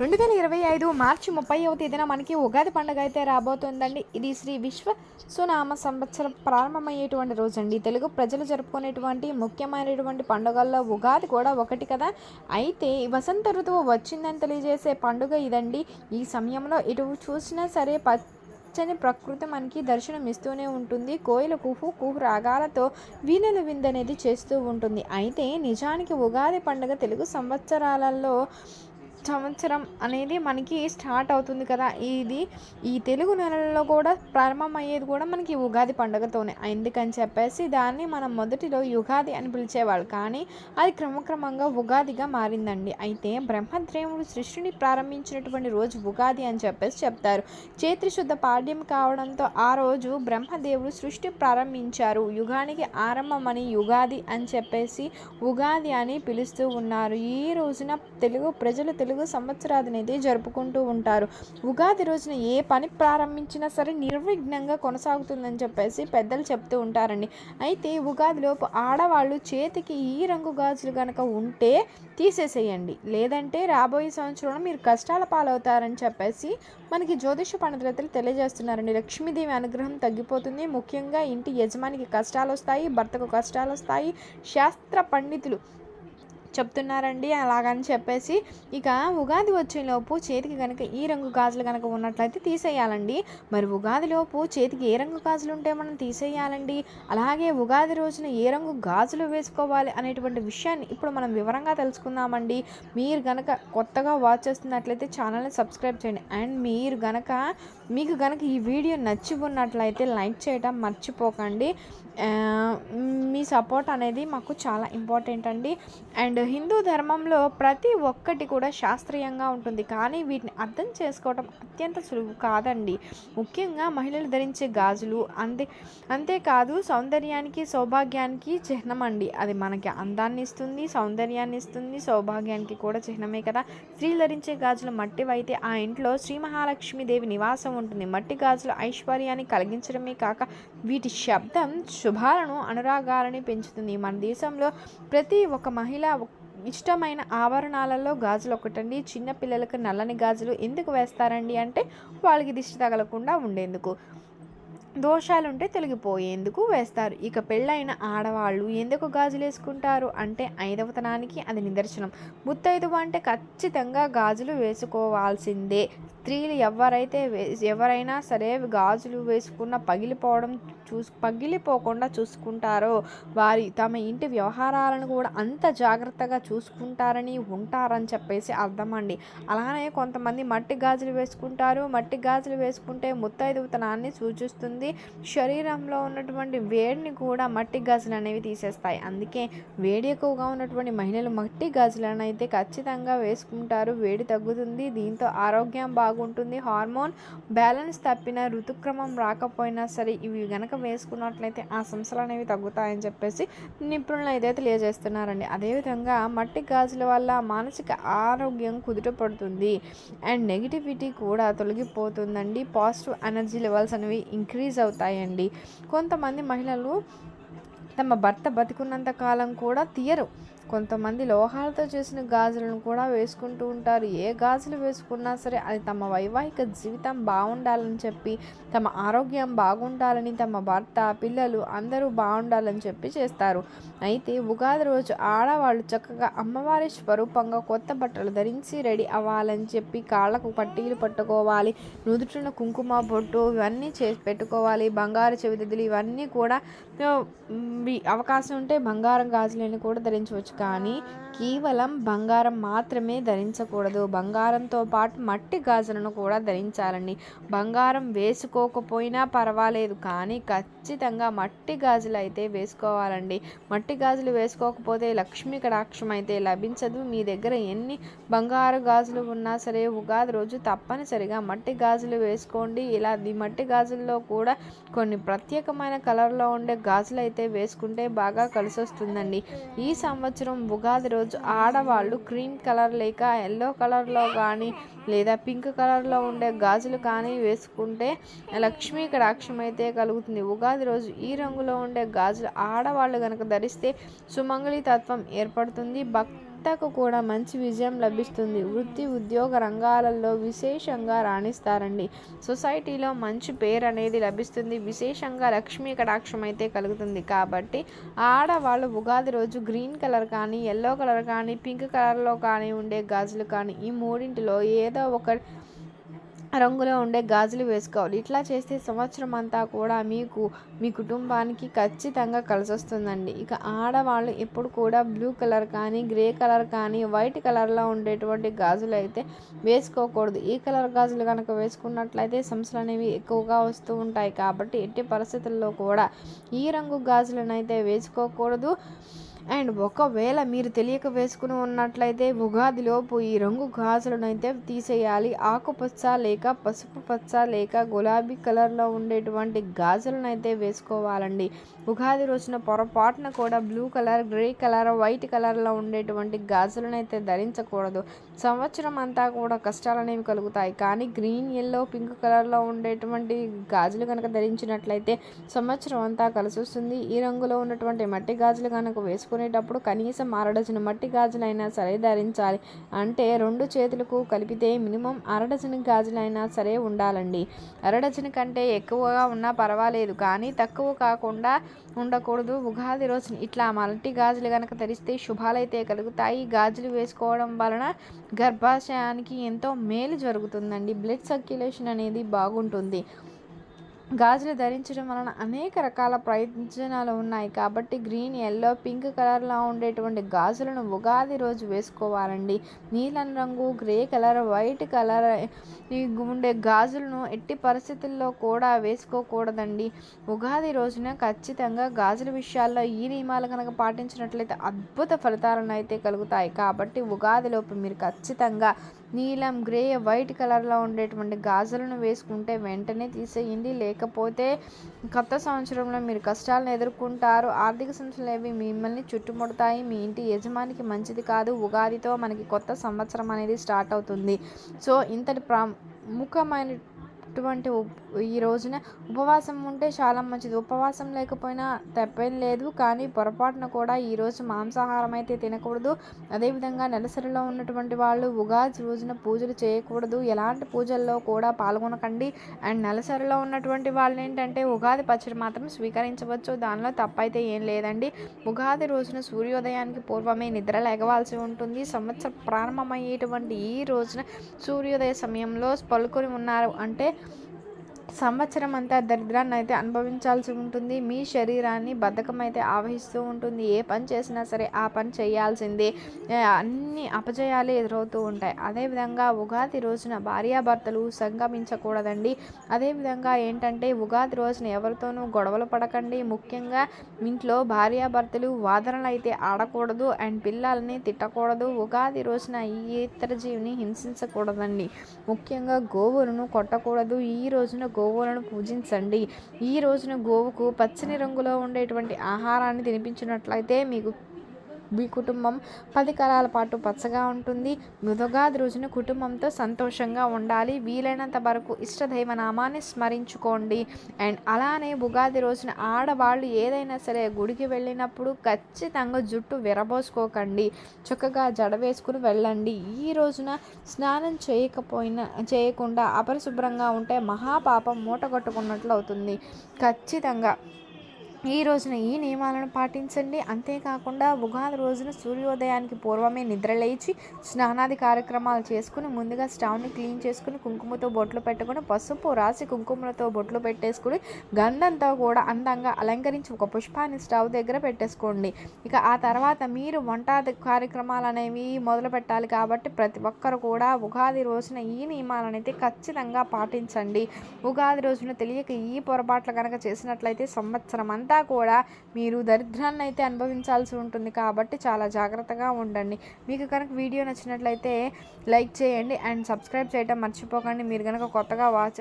రెండు వేల ఇరవై ఐదు మార్చి ముప్పైవ తేదీన మనకి ఉగాది పండుగ అయితే రాబోతుందండి. ఇది శ్రీ విశ్వ సునామ సంవత్సరం ప్రారంభమయ్యేటువంటి రోజు అండి తెలుగు ప్రజలు జరుపుకునేటువంటి ముఖ్యమైనటువంటి పండుగల్లో ఉగాది కూడా ఒకటి కదా. అయితే వసంత ఋతువు వచ్చిందని తెలియజేసే పండుగ ఇదండి. ఈ సమయంలో ఇటు చూసినా సరే పచ్చని ప్రకృతి మనకి దర్శనం ఇస్తూనే ఉంటుంది. కోయిల కుహు కుహు రాగాలతో వీణలు విందనేది చేస్తూ ఉంటుంది. అయితే నిజానికి ఉగాది పండుగ తెలుగు సంవత్సరాలలో సంవత్సరం అనేది మనకి స్టార్ట్ అవుతుంది కదా. ఇది ఈ తెలుగు నెలల్లో కూడా ప్రారంభమయ్యేది కూడా మనకి ఉగాది పండుగతోనే. ఎందుకని చెప్పేసి దాన్ని మనం మొదటిలో యుగాది అని పిలిచేవాళ్ళు. కానీ అది క్రమక్రమంగా ఉగాదిగా మారిందండి. అయితే బ్రహ్మదేవుడు సృష్టిని ప్రారంభించినటువంటి రోజు ఉగాది అని చెప్పేసి చెప్తారు. చైత్ర శుద్ధ పాడ్యం కావడంతో ఆ రోజు బ్రహ్మదేవుడు సృష్టి ప్రారంభించారు. యుగానికి ఆరంభమని యుగాది అని చెప్పేసి ఉగాది అని పిలుస్తూ ఉన్నారు. ఈ రోజున తెలుగు ప్రజలు తెలుగు సంవత్సరాది అనేది జరుపుకుంటూ ఉంటారు. ఉగాది రోజున ఏ పని ప్రారంభించినా సరే నిర్విఘ్నంగా కొనసాగుతుందని చెప్పేసి పెద్దలు చెప్తూ ఉంటారండి. అయితే ఉగాదిలోపు ఆడవాళ్ళు చేతికి ఈ రంగు గాజులు కనుక ఉంటే తీసేసేయండి. లేదంటే రాబోయే సంవత్సరంలో మీరు కష్టాల పాలవుతారని చెప్పేసి మనకి జ్యోతిష పండితులు తెలియజేస్తున్నారండి. లక్ష్మీదేవి అనుగ్రహం తగ్గిపోతుంది. ముఖ్యంగా ఇంటి యజమానికి కష్టాలు వస్తాయి భర్తకు కష్టాలు వస్తాయి. శాస్త్ర పండితులు చెప్తున్నారండి అలాగని చెప్పేసి ఇక ఉగాది వచ్చేలోపు చేతికి కనుక ఈ రంగు గాజులు కనుక ఉన్నట్లయితే తీసేయాలండి. మరి ఉగాదిలోపు చేతికి ఏ రంగు గాజులు ఉంటే మనం తీసేయాలండి? అలాగే ఉగాది రోజున ఏ రంగు గాజులు వేసుకోవాలి అనేటువంటి విషయాన్ని ఇప్పుడు మనం వివరంగా తెలుసుకుందామండి. మీరు గనక కొత్తగా వాచ్ చేస్తున్నట్లయితే ఛానల్ని సబ్స్క్రైబ్ చేయండి. అండ్ మీరు గనక మీకు గనక ఈ వీడియో నచ్చి ఉన్నట్లయితే లైక్ చేయడం మర్చిపోకండి. మీ సపోర్ట్ అనేది మాకు చాలా ఇంపార్టెంట్ అండి. అండ్ హిందూ ధర్మంలో ప్రతి ఒక్కటి కూడా శాస్త్రీయంగా ఉంటుంది. కానీ వీటిని అర్థం చేసుకోవడం అత్యంత సులువు కాదండి. ముఖ్యంగా మహిళలు ధరించే గాజులు అంతే అంతేకాదు సౌందర్యానికి సౌభాగ్యానికి చిహ్నం అండి అది మనకి అందాన్ని ఇస్తుంది సౌందర్యాన్ని ఇస్తుంది సౌభాగ్యానికి కూడా చిహ్నమే కదా. స్త్రీలు ధరించే గాజులు మట్టివైతే ఆ ఇంట్లో శ్రీ మహాలక్ష్మీదేవి నివాసం ఉంటుంది. మట్టి గాజులు ఐశ్వర్యాన్ని కలిగించడమే కాక వీటి శబ్దం శుభాలను అనురాగాలని పెంచుతుంది. మన దేశంలో ప్రతి ఒక్క మహిళ ఇష్టమైన ఆభరణాలలో గాజులు ఒకటండి. చిన్న పిల్లలకు నల్లని గాజులు ఎందుకు వేస్తారండి అంటే వాళ్ళకి దిష్టి తగలకుండా ఉండేందుకు. దోషాలుంటే తొలగిపోయేందుకు వేస్తారు. ఇక పెళ్ళైన ఆడవాళ్ళు ఎందుకు గాజులు వేసుకుంటారు అంటే ఐదవతనానికి అది నిదర్శనం. ముత్తైదువ అంటే ఖచ్చితంగా గాజులు వేసుకోవాల్సిందే. స్త్రీలు ఎవరైతే వే- ఎవరైనా సరే గాజులు వేసుకున్న పగిలిపోవడం చూసు పగిలిపోకుండా చూసుకుంటారో వారి తమ ఇంటి వ్యవహారాలను కూడా అంత జాగ్రత్తగా చూసుకుంటారని ఉంటారని చెప్పేసి అర్థమండి. అలానే కొంతమంది మట్టి గాజులు వేసుకుంటారు. మట్టి గాజులు వేసుకుంటే ముత్తైదుతనాన్ని సూచిస్తుంది. శరీరంలో ఉన్నటువంటి వేడిని కూడా మట్టి గాజులు అనేవి తీసేస్తాయి. అందుకే వేడి ఎక్కువగా ఉన్నటువంటి మహిళలు మట్టి గాజులను అయితే ఖచ్చితంగా వేసుకుంటారు. వేడి తగ్గుతుంది. దీంతో ఆరోగ్యం బాగుంటుంది. హార్మోన్ బ్యాలెన్స్ తప్పిన ఋతుక్రమం రాకపోయినా సరే ఇవి గనక వేసుకున్నట్లయితే ఆ సమస్యలు అనేవి తగ్గుతాయని చెప్పేసి నిపుణులు అయితే తెలియజేస్తున్నారండి. అదేవిధంగా మట్టి గాజుల వల్ల మానసిక ఆరోగ్యం కుదుటపడుతుంది అండ్ నెగిటివిటీ కూడా తొలగిపోతుందండి. పాజిటివ్ ఎనర్జీ లెవెల్స్ అనేవి ఇంక్రీజ్ అవుతాయండి. కొంతమంది మహిళలు తమ భర్త బతికున్నంత కాలం కూడా తీయరు. కొంతమంది లోహాలతో చేసిన గాజులను కూడా వేసుకుంటూ ఉంటారు. ఏ గాజులు వేసుకున్నా సరే అది తమ వైవాహిక జీవితం బాగుండాలని చెప్పి తమ ఆరోగ్యం బాగుండాలని తమ భర్త పిల్లలు అందరూ బాగుండాలని చెప్పి చేస్తారు. అయితే ఉగాది రోజు ఆడవాళ్ళు చక్కగా అమ్మవారి స్వరూపంగా కొత్త బట్టలు ధరించి రెడీ అవ్వాలని చెప్పి కాళ్ళకు పట్టీలు పట్టుకోవాలి నుదుటిన కుంకుమ బొట్టు ఇవన్నీ చేసి పెట్టుకోవాలి బంగారు చెవిదిద్దులు ఇవన్నీ కూడా అవకాశం ఉంటే బంగారం గాజులను కూడా ధరించవచ్చు. కానీ కేవలం బంగారం మాత్రమే ధరించకూడదు. బంగారంతో పాటు మట్టి గాజులను కూడా ధరించాలండి. బంగారం వేసుకోకపోయినా పర్వాలేదు. కానీ ఖచ్చితంగా మట్టి గాజులు అయితే వేసుకోవాలండి. మట్టి గాజులు వేసుకోకపోతే లక్ష్మీ కటాక్షం అయితే లభించదు. మీ దగ్గర ఎన్ని బంగారు గాజులు ఉన్నా సరే ఉగాది రోజు తప్పనిసరిగా మట్టి గాజులు వేసుకోండి. ఇలా ఈ మట్టి గాజుల్లో కూడా కొన్ని ప్రత్యేకమైన కలర్లో ఉండే గాజులు అయితే వేసుకుంటే బాగా కలిసొస్తుందండి. ఈ సంవత్సరం ఉగాది రోజు ఆడవాళ్ళు క్రీమ్ కలర్ లేక ఎల్లో కలర్లో కానీ లేదా పింక్ కలర్లో ఉండే గాజులు కానీ వేసుకుంటే లక్ష్మీ కటాక్షం అయితే కలుగుతుంది. ఉగాది రోజు ఈ రంగులో ఉండే గాజులు ఆడవాళ్ళు కనుక ధరిస్తే సుమంగళి తత్వం ఏర్పడుతుంది. భక్తి యువతకు కూడా మంచి విజయం లభిస్తుంది. వృత్తి ఉద్యోగ రంగాలలో విశేషంగా రాణిస్తారండి. సొసైటీలో మంచి పేరు అనేది లభిస్తుంది. విశేషంగా లక్ష్మీ కటాక్షం అయితే కలుగుతుంది. కాబట్టి ఆడవాళ్ళు ఉగాది రోజు గ్రీన్ కలర్ కానీ ఎల్లో కలర్ కానీ పింక్ కలర్లో కానీ ఉండే గాజులు కానీ ఈ మూడింటిలో ఏదో ఒక రంగులో ఉండే గాజులు వేసుకోవాలి. ఇట్లా చేస్తే సంవత్సరం అంతా కూడా మీకు మీ కుటుంబానికి ఖచ్చితంగా కలిసి వస్తుందండి ఇక ఆడవాళ్ళు ఎప్పుడు కూడా బ్లూ కలర్ కానీ గ్రే కలర్ కానీ వైట్ కలర్లో ఉండేటువంటి గాజులు అయితే వేసుకోకూడదు. ఈ కలర్ గాజులు కనుక వేసుకున్నట్లయితే సమస్యలు అనేవి ఎక్కువగా వస్తూ ఉంటాయి. కాబట్టి ఎట్టి పరిస్థితుల్లో కూడా ఈ రంగు గాజులను అయితే వేసుకోకూడదు. అండ్ ఒకవేళ మీరు తెలియక వేసుకుని ఉన్నట్లయితే ఉగాదిలోపు ఈ రంగు గాజులను అయితే తీసేయాలి. ఆకుపచ్చ లేక పసుపు పచ్చ లేక గులాబీ కలర్లో ఉండేటువంటి గాజులను అయితే వేసుకోవాలండి. ఉగాది రోజున పొరపాటున కూడా blue colour grey colour white కలర్లో ఉండేటువంటి గాజులను అయితే ధరించకూడదు. సంవత్సరం అంతా కూడా కష్టాలు అనేవి కలుగుతాయి. కానీ గ్రీన్ ఎల్లో పింక్ కలర్లో ఉండేటువంటి గాజులు కనుక ధరించినట్లయితే సంవత్సరం అంతా కలిసి వస్తుంది ఈ రంగులో ఉన్నటువంటి మట్టి గాజులు కనుక తీసుకునేటప్పుడు కనీసం అరడజను మట్టి గాజులైనా సరే ధరించాలి. అంటే రెండు చేతులకు కలిపితే మినిమం అరడజను గాజులైనా సరే ఉండాలండి. అరడజను కంటే ఎక్కువగా ఉన్నా పర్వాలేదు కానీ తక్కువ కాకుండా ఉండకూడదు. ఉగాది రోజున ఇట్లా మల్టీ గాజులు కనుక ధరిస్తే శుభాలైతే కలుగుతాయి. గాజులు వేసుకోవడం వలన గర్భాశయానికి ఎంతో మేలు జరుగుతుందండి. బ్లడ్ సర్క్యులేషన్ అనేది బాగుంటుంది. గాజులు ధరించడం వలన అనేక రకాల ప్రయోజనాలు ఉన్నాయి. కాబట్టి గ్రీన్ ఎల్లో పింక్ కలర్లో ఉండేటువంటి గాజులను ఉగాది రోజు వేసుకోవాలండి. నీలం రంగు గ్రే కలర్ వైట్ కలర్ ఉండే గాజులను ఎట్టి పరిస్థితుల్లో కూడా వేసుకోకూడదండి. ఉగాది రోజున ఖచ్చితంగా గాజుల విషయాల్లో ఈ నియమాలు కనుక పాటించినట్లయితే అద్భుత ఫలితాలను అయితే కలుగుతాయి. కాబట్టి ఉగాదిలోపు మీరు ఖచ్చితంగా నీలం గ్రే వైట్ కలర్లో ఉండేటువంటి గాజులను వేసుకుంటే వెంటనే తీసేయండి. లేకపోతే కొత్త సంవత్సరంలో మీరు కష్టాలను ఎదుర్కొంటారు. ఆర్థిక సమస్యలు ఏవి మిమ్మల్ని చుట్టుముడతాయి. మీ ఇంటి యజమానికి మంచిది కాదు. ఉగాదితో మనకి కొత్త సంవత్సరం అనేది స్టార్ట్ అవుతుంది. సో ఇంతటి ప్రముఖమైన అటువంటి ఈ రోజున ఉపవాసం ఉంటే చాలా మంచిది. ఉపవాసం లేకపోయినా తప్పేం లేదు. కానీ పొరపాటున కూడా ఈరోజు మాంసాహారం అయితే తినకూడదు. అదేవిధంగా నెలసరిలో ఉన్నటువంటి వాళ్ళు ఉగాది రోజున పూజలు చేయకూడదు. ఎలాంటి పూజల్లో కూడా పాల్గొనకండి. అండ్ నెలసరిలో ఉన్నటువంటి వాళ్ళు ఏంటంటే ఉగాది పచ్చడి మాత్రం స్వీకరించవచ్చు. దానిలో తప్పైతే ఏం లేదండి. ఉగాది రోజున సూర్యోదయానికి పూర్వమే నిద్ర లేగవాల్సి ఉంటుంది. సంవత్సరం ప్రారంభమయ్యేటువంటి ఈ రోజున సూర్యోదయ సమయంలో పలుకొని ఉన్నారు అంటే సంవత్సరం అంతా దరిద్రాన్ని అయితే అనుభవించాల్సి ఉంటుంది. మీ శరీరాన్ని బద్ధకం అయితే ఆవహిస్తూ ఉంటుంది. ఏ పని చేసినా సరే ఆ పని చేయాల్సిందే. అన్ని అపజయాలు ఎదురవుతూ ఉంటాయి. అదేవిధంగా ఉగాది రోజున భార్యాభర్తలు సంగమించకూడదండి. అదేవిధంగా ఏంటంటే ఉగాది రోజున ఎవరితోనూ గొడవలు పడకండి. ముఖ్యంగా ఇంట్లో భార్యాభర్తలు వాదనలు అయితే ఆడకూడదు. అండ్ పిల్లల్ని తిట్టకూడదు. ఉగాది రోజున ఈ ఇతర జీవిని హింసించకూడదండి. ముఖ్యంగా గోవులను కొట్టకూడదు. ఈ రోజున గో గోవులను పూజించండి. ఈ రోజున గోవుకు పచ్చని రంగులో ఉండేటువంటి ఆహారాన్ని తినిపించినట్లయితే మీకు మీ కుటుంబం పది కాలాల పాటు పచ్చగా ఉంటుంది. మృదుగాది రోజున కుటుంబంతో సంతోషంగా ఉండాలి. వీలైనంత వరకు ఇష్టదైవ నామాన్ని స్మరించుకోండి. అండ్ అలానే ఉగాది రోజున ఆడవాళ్ళు ఏదైనా సరే గుడికి వెళ్ళినప్పుడు ఖచ్చితంగా జుట్టు విరబోసుకోకండి. చక్కగా జడ వేసుకుని వెళ్ళండి. ఈ రోజున స్నానం చేయకపోయినా చేయకుండా అపరిశుభ్రంగా ఉంటే మహాపాపం మూట కట్టుకున్నట్లు అవుతుంది. ఖచ్చితంగా. ఈ రోజున ఈ నియమాలను పాటించండి. అంతేకాకుండా ఉగాది రోజున సూర్యోదయానికి పూర్వమే నిద్రలేచి స్నానాది కార్యక్రమాలు చేసుకుని ముందుగా స్టవ్ని క్లీన్ చేసుకుని కుంకుమతో బొట్లు పెట్టుకుని పసుపు రాసి కుంకుమలతో బొట్లు పెట్టేసుకుని గంధంతో కూడా అందంగా అలంకరించి ఒక పుష్పాన్ని స్టవ్ దగ్గర పెట్టేసుకోండి. ఇక ఆ తర్వాత మీరు వంట కార్యక్రమాలు అనేవి మొదలు పెట్టాలి కాబట్టి ప్రతి ఒక్కరు కూడా ఉగాది రోజున ఈ నియమాలను అయితే ఖచ్చితంగా పాటించండి. ఉగాది రోజున తెలియక ఈ పొరపాట్లు కనుక చేసినట్లయితే సంవత్సరం అంతా అంతా కూడా మీరు దరిద్రాన్ని అయితే అనుభవించాల్సి ఉంటుంది కాబట్టి చాలా జాగ్రత్తగా ఉండండి. మీకు కనుక వీడియో నచ్చినట్లయితే లైక్ చేయండి అండ్ సబ్స్క్రైబ్ చేయటం మర్చిపోకండి. మీరు కనుక కొత్తగా వాచ్